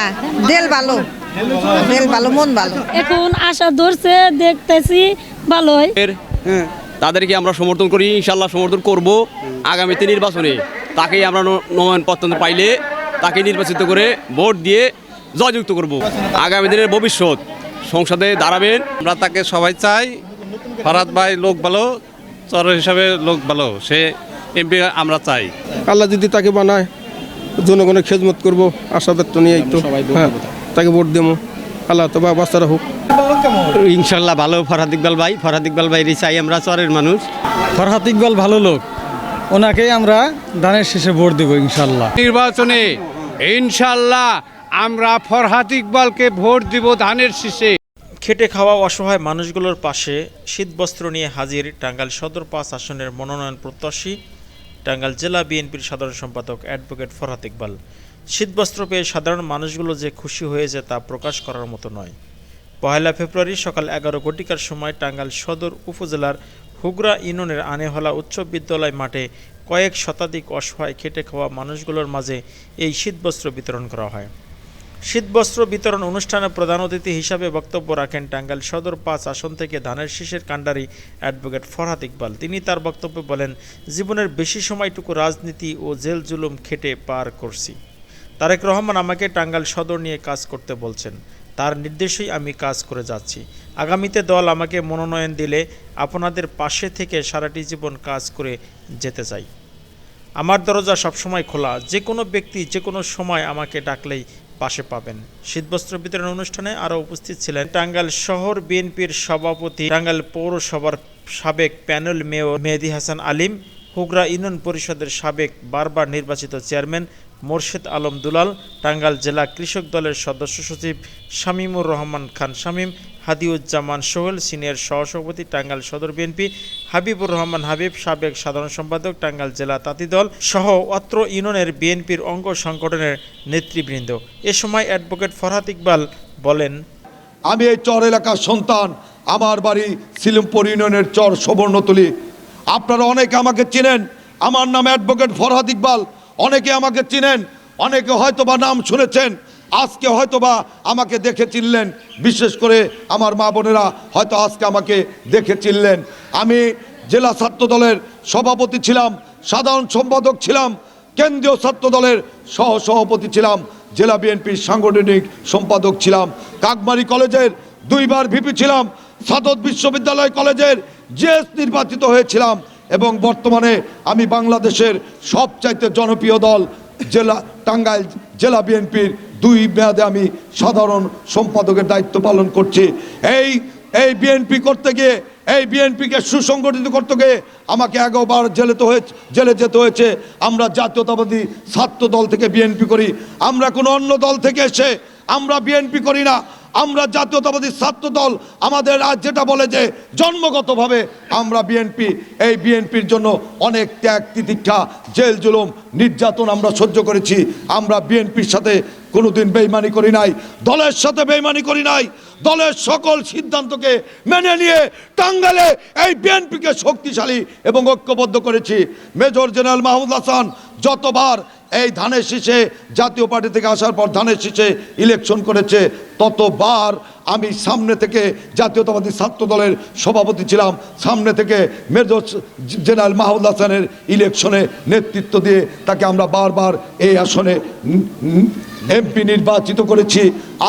হ্যাঁ দেল ভালো। দেল ভালো মন ভালো। এখন আশা ধরছে দেখতেছি ভালোই। এর তাদেরকে আমরা সমর্থন করি ইনশাল্লাহ সমর্থন করব আগামীতে নির্বাচনে। তাকেই আমরা ন- নবায়নপত্র পাইলে তাকে নির্বাচিত করে ভোট দিয়ে জয়যুক্ত করব। আগামী দিনের ভবিষ্যৎ সংসদে দাঁড়াবেন। আমরা তাকে সবাই চাই ফরাদ ভাই লোক ভালো চর হিসাবে লোক ভালো সে এমপি আমরা চাই। আল্লাহ যদি তাকে বানায়। জনগণের খেদমত করব আশা ব্যক্ত নিয়ে তো হ্যাঁ তাকে ভোট দেবো। আল্লাহ তো বা বাচ্চারা হোক। ইনশাল্লাহ ভালো ফরহাদ ইকবাল ভাই ফরহাদ ইকবাল ভাইরই চাই আমরা চরের মানুষ। ফরহাত ইকবাল ভালো লোক। ওনাকেই আমরা ধানের শেষে ভোট দেবো ইনশাল্লাহ। নির্বাচনে ইনশাল্লাহ আমরা ফরহাদ ইকবালকে ভোট দিব ধানের শীষে। খেটে খাওয়া অসহায় মানুষগুলোর পাশে শীতবস্ত্র নিয়ে হাজির টাঙ্গাইল সদর পাঁচ আসনের মনোনয়ন প্রত্যাশী টাঙ্গাইল জেলা বিএনপির সাধারণ সম্পাদক অ্যাডভোকেট ফরহাত ইকবাল। শীতবস্ত্র পেয়ে সাধারণ মানুষগুলো যে খুশি হয়েছে তা প্রকাশ করার মতো নয়। পহেলা ফেব্রুয়ারি সকাল এগারো ঘটিকার সময় টাঙ্গাইল সদর উপজেলার হুগরা ইউনিয়নের আনেহলা উচ্চ বিদ্যালয় মাঠে কয়েক শতাধিক অসহায় খেটে খাওয়া মানুষগুলোর মাঝে এই শীতবস্ত্র বিতরণ করা হয়। শীতবস্ত্র বিতরণ অনুষ্ঠানে প্রধান অতিথি হিসাবে বক্তব্য রাখেন টাঙ্গাইল সদর পাঁচ আসন থেকে ধানের শীষের কাণ্ডারি অ্যাডভোকেট ফরহাদ ইকবাল। তিনি তার বক্তব্যে বলেন, জীবনের বেশি সময়টুকু রাজনীতি ও জেল জুলুম খেটে পার করছি। তারেক রহমান আমাকে টাঙ্গাইল সদর নিয়ে কাজ করতে বলছেন। তার নির্দেশেই আমি কাজ করে যাচ্ছি। আগামীতে দল আমাকে মনোনয়ন দিলে আপনাদের পাশে থেকে সারাটি জীবন কাজ করে যেতে চাই। আমার দরজা সবসময় খোলা। যে কোনো ব্যক্তি যে কোনো সময় আমাকে ডাকলেই পাশে পাবেন। শীতবস্ত্র বিতরণ অনুষ্ঠানে আরও উপস্থিত ছিলেন টাঙ্গাইল শহর বিএনপির সভাপতি, টাঙ্গাইল পৌরসভার সাবেক panel mayor Mehedi Hasan Alim Hugra union পরিষদের সাবেক বারবার নির্বাচিত চেয়ারম্যান মোর্শেদ আলম দুলাল, টাঙ্গাইল জেলা কৃষক দলের সদস্য সচিব শামীমুর রহমান খান শামীম, হাদিউজ্জামান সোহেল সিনিয়র সহসভাপতি, টাঙ্গাইল সদর বিএনপি হাবিবুর রহমান হাবিব, সাবেক সাধারণ সম্পাদক, টাঙ্গাইল জেলা তাঁতি দল সহ অত্র ইউনিয়নের বিএনপির অঙ্গ সংগঠনের নেতৃবৃন্দ। এ সময় অ্যাডভোকেট ফরহাদ ইকবাল বলেন, আমি এই চর এলাকার সন্তান। আমার বাড়ি সিলিমপুর ইউনিয়নের চর সুবর্ণতলী। আপনারা অনেকে আমাকে চিনেন। আমার নাম অ্যাডভোকেট ফরহাদ ইকবাল। অনেকে আমাকে চিনেন, অনেকে হয়তোবা নাম শুনেছেন, আজকে হয়তোবা আমাকে দেখে চিনলেন। বিশেষ করে আমার মা বোনেরা হয়তো আজকে আমাকে দেখে চিনলেন। আমি জেলা ছাত্র দলের সভাপতি ছিলাম, সাধারণ সম্পাদক ছিলাম, কেন্দ্রীয় ছাত্র দলের সহ সভাপতি ছিলাম, জেলা বিএনপির সাংগঠনিক সম্পাদক ছিলাম, কাকমারি কলেজের দুইবার ভিপি ছিলাম, সাদত বিশ্ববিদ্যালয় কলেজের জিএস নির্বাচিত হয়েছিলাম এবং বর্তমানে আমি বাংলাদেশের সবচাইতে জনপ্রিয় দল জেলা, টাঙ্গাইল জেলা বিএনপির দুই মেয়াদে আমি সাধারণ সম্পাদকের দায়িত্ব পালন করছি। এই এই বিএনপি করতে গিয়ে, এই বিএনপিকে সুসংগঠিত করতে গিয়ে আমাকে এগারোবার জেলে তো হয়েছে, জেলে যেতে হয়েছে। আমরা জাতীয়তাবাদী ছাত্র দল থেকে বিএনপি করি। আমরা কোনো অন্য দল থেকে এসে আমরা বিএনপি করি না। আমরা জাতীয়তাবাদী ছাত্র দল, আমাদের আজ যেটা বলে যে জন্মগতভাবে আমরা বিএনপি এই বিএনপির জন্য অনেক ত্যাগ, তিতিক্ষা, জেল, জুলুম, নির্যাতন আমরা সহ্য করেছি। আমরা বিএনপির সাথে কোনোদিন বেইমানি করি নাই, দলের সাথে বেইমানি করি নাই। দলের সকল সিদ্ধান্তকে মেনে নিয়ে টাঙ্গালে এই বিএনপিকে শক্তিশালী এবং ঐক্যবদ্ধ করেছি। মেজর জেনারেল মাহমুদ হাসান, যতবার এই ধানের শীষে, জাতীয় পার্টি থেকে আসার পর ধানের শীষে ইলেকশন করেছে, ততবার আমি সামনে থেকে জাতীয়তাবাদী ছাত্র দলের সভাপতি ছিলাম, সামনে থেকে মেজর জেনারেল মাহমুদ হাসানের ইলেকশনে নেতৃত্ব দিয়ে তাকে আমরা বারবার এই আসনে এমপি নির্বাচিত করেছি।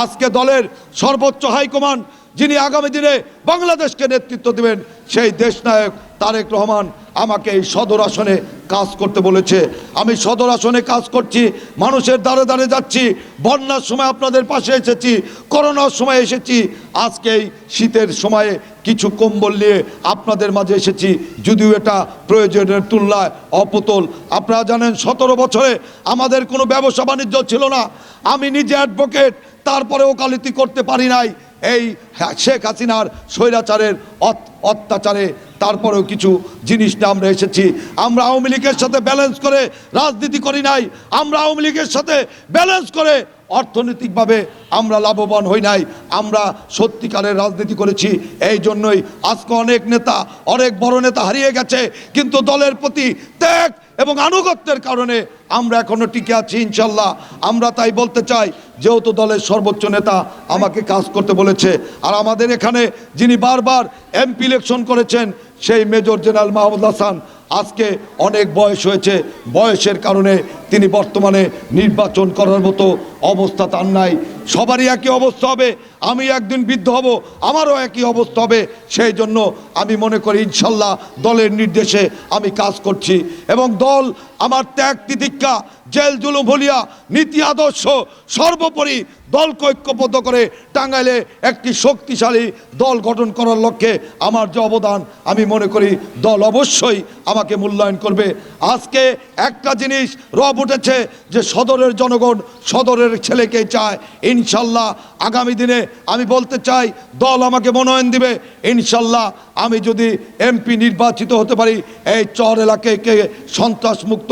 আজকে দলের সর্বোচ্চ হাইকমান্ড, যিনি আগামী দিনে বাংলাদেশকে নেতৃত্ব দেবেন, সেই দেশনায়ক তারেক রহমান আমাকে এই সদর আসনে কাজ করতে বলেছে। আমি সদর আসনে কাজ করছি, মানুষের দ্বারে দ্বারে যাচ্ছি, বন্যার সময় আপনাদের পাশে এসেছি, করোনার সময় এসেছি, আজকে এই শীতের সময়ে কিছু কম্বল নিয়ে আপনাদের মাঝে এসেছি, যদিও এটা প্রয়োজনের তুলনায় অপতল। আপনারা জানেন, সতেরো বছরে আমাদের কোনো ব্যবসা বাণিজ্য ছিল না। আমি নিজে অ্যাডভোকেট তারপরে ওকালতি করতে পারি নাই। এই শেখ হাসিনার স্বৈরাচারের অত- অত্যাচারে তারপরেও কিছু জিনিসটা আমরা এসেছি। আমরা আওয়ামী লীগের সাথে ব্যালেন্স করে রাজনীতি করি নাই। আমরা আওয়ামী লীগের সাথে ব্যালেন্স করে অর্থনৈতিকভাবে আমরা লাভবান হই নাই, আমরা সত্যিকারের রাজনীতি করেছি, এই জন্যই আজকে অনেক নেতা, অনেক বড় নেতা হারিয়ে গেছে, কিন্তু দলের প্রতি ত্যাগ এবং আনুগত্যের কারণে আমরা এখনও টিকে আছি, ইনশাল্লাহ। আমরা তাই বলতে চাই, যেহেতু দলের সর্বোচ্চ নেতা আমাকে কাজ করতে বলেছে, আর আমাদের এখানে যিনি বারবার এমপি ইলেকশন করেছেন, সেই মেজর জেনারেল মাহমুদ হাসান আজকে অনেক বয়স হয়েছে। বয়সের কারণে তিনি বর্তমানে নির্বাচন করার মতো অবস্থা তার নাই। সবারই একই অবস্থা হবে, আমি একদিন বৃদ্ধ হব, আমারও একই অবস্থা হবে। সেই জন্য আমি মনে করি ইনশাল্লাহ দলের নির্দেশে আমি কাজ করছি। এবং দল আমার ত্যাগ তিতিক্ষা, জেল জুলুম ভুলিয়া, নীতি আদর্শ, সর্বোপরি দলকে ঐক্যবদ্ধ করে টাঙ্গাইলে একটি শক্তিশালী দল গঠন করার লক্ষ্যে আমার যে অবদান, আমি মনে করি দল অবশ্যই আমাকে মূল্যায়ন করবে। আজকে একটা জিনিস রব উঠেছে যে সদরের জনগণ সদরের ছেলেকে চায় ইনশাল্লাহ আগামী দিনে আমি বলতে চাই, দল আমাকে মনোনয়ন দিবে। ইনশাল্লাহ আমি যদি এমপি নির্বাচিত হতে পারি, এই চর এলাকাকে সন্ত্রাস মুক্ত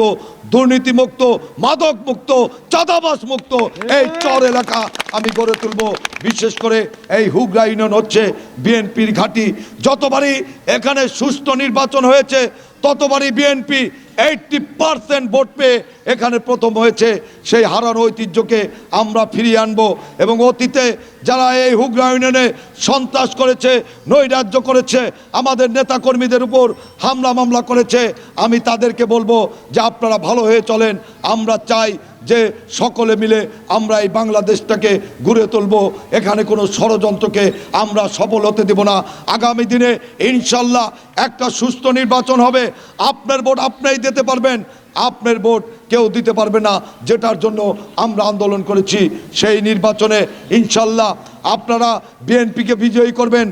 দুর্নীতিমুক্ত মাদক মুক্ত চাঁদাবাস মুক্ত এই চর এলাকা আমি গড়ে তুলব। বিশেষ করে এই হুগরা ইউনিয়ন হচ্ছে বিএনপির ঘাঁটি। যতবারই এখানে সুষ্ঠু নির্বাচন হয়েছে, ততবারই বিএনপি এইটটি পার্সেন্ট ভোট পেয়ে এখানে প্রথম হয়েছে। সেই হারানো ঐতিহ্যকে আমরা ফিরিয়ে আনব এবং অতীতে যারা এই হুগরা ইউনিয়নে সন্ত্রাস করেছে, নৈরাজ্য করেছে, আমাদের নেতাকর্মীদের উপর হামলা মামলা করেছে, আমি তাদেরকে বলব যে আপনারা ভালো হয়ে চলেন। আমরা চাই যে সকলে মিলে আমরা এই বাংলাদেশটাকে গড়ে তুলব। এখানে কোনো ষড়যন্ত্রকে আমরা সফল হতে দেব না। আগামী দিনে ইনশাল্লাহ একটা সুস্থ নির্বাচন হবে। আপনার ভোট আপনাই দিতে পারবেন, আপনার ভোট কেউ দিতে পারবে না। যেটার জন্য আমরা আন্দোলন করেছি সেই নির্বাচনে ইনশাল্লাহ আপনারা বিএনপিকে বিজয়ী করবেন।